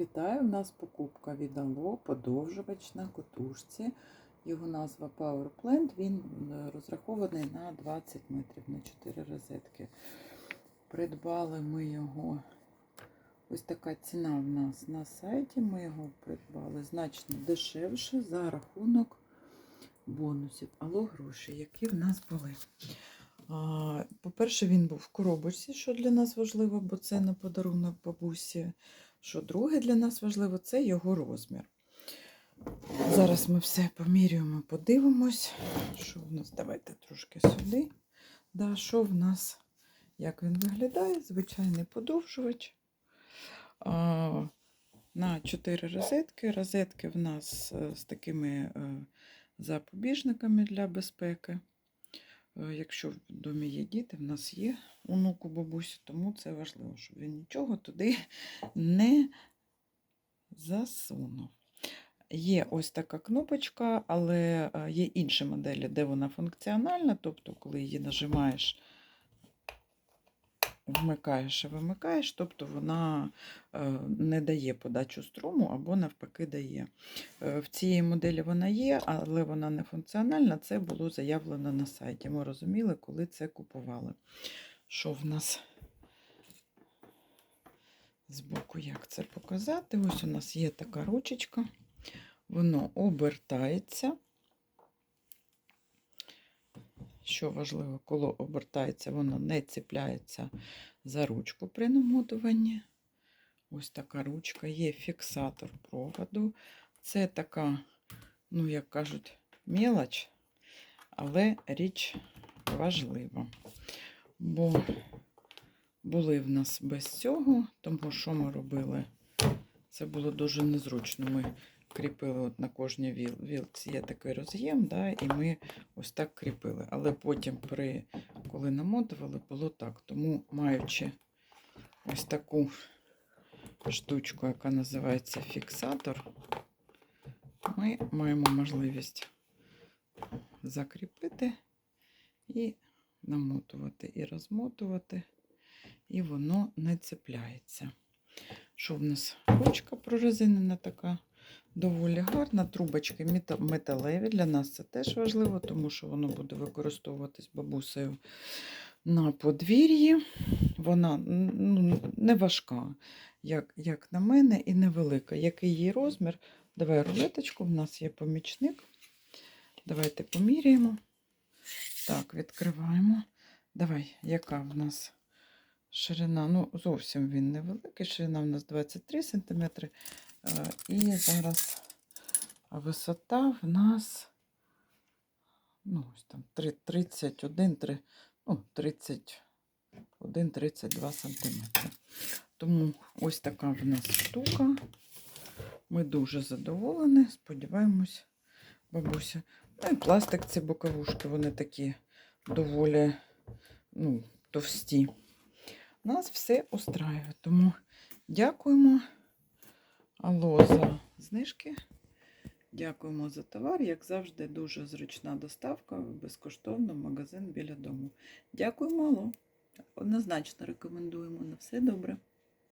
Вітаю! У нас покупка від Алло, подовжувач на котушці. Його назва Power Plant. Він е, розрахований на 20 метрів на 4 розетки. Придбали ми його. Ось така ціна в нас на сайті. Ми його придбали значно дешевше за рахунок бонусів. Алло гроші, які в нас були. По-перше, він був в коробочці, що для нас важливо, бо це на подарунок бабусі. Що друге для нас важливо, це його розмір. Зараз ми все поміряємо, подивимось, що в нас. Давайте трошки сюди. Да, що в нас, як він виглядає? Звичайний подовжувач. А, на 4 розетки. Розетки в нас е, з такими е, запобіжниками для безпеки. Е, Якщо в домі є діти, в нас є онуку бабусі, тому це важливо, щоб він нічого туди не засунув. Є ось така кнопочка, але е, є інші моделі, де вона функціональна, тобто, коли її нажимаєш, вмикаєш і вимикаєш, тобто вона е, не дає подачу струму або навпаки дає. Е, В цій моделі вона є, але вона не функціональна. Це було заявлено на сайті. Ми розуміли, коли це купували. Що в нас збоку, як це показати? Ось у нас є така ручечка, воно обертається. Що важливо, коли обертається, воно не ціпляється за ручку при намотуванні. Ось така ручка, є фіксатор проводу. Це така, ну, як кажуть, мелоч, але річ важлива. Бо були в нас без цього, тому що ми робили? Це було дуже незручно. Ми кріпили от на кожній віл, вілці є такий роз'єм, да, і ми ось так кріпили. Але потім, при, коли намотували, було так. Тому, маючи ось таку штучку, яка називається фіксатор, ми маємо можливість закріпити і намотувати, і розмотувати, і воно не цепляється. Що в нас ручка прорезинена така доволі гарна. Трубочки металеві. Для нас це теж важливо, тому що воно буде використовуватись бабусею на подвір'ї. Вона ну, не важка, як, як на мене, і невелика. Який її розмір? Давай рулеточку, в нас є помічник. Давайте поміряємо. Так, відкриваємо. Давай, яка в нас ширина? Ну, зовсім він невеликий. Ширина в нас 23 см. І зараз висота в нас ну, ось там три- 31, три- ну, 31, 32 см. Тому ось така в нас штука. Ми дуже задоволені. Сподіваємось, бабуся. Ну і пластик ці боковушки, вони такі доволі ну, товсті. Нас все устраює. Тому дякуємо Алло за знижки. Дякуємо за товар. Як завжди, дуже зручна доставка безкоштовно в магазин біля дому. Дякуємо, Алло. Однозначно рекомендуємо. На все добре.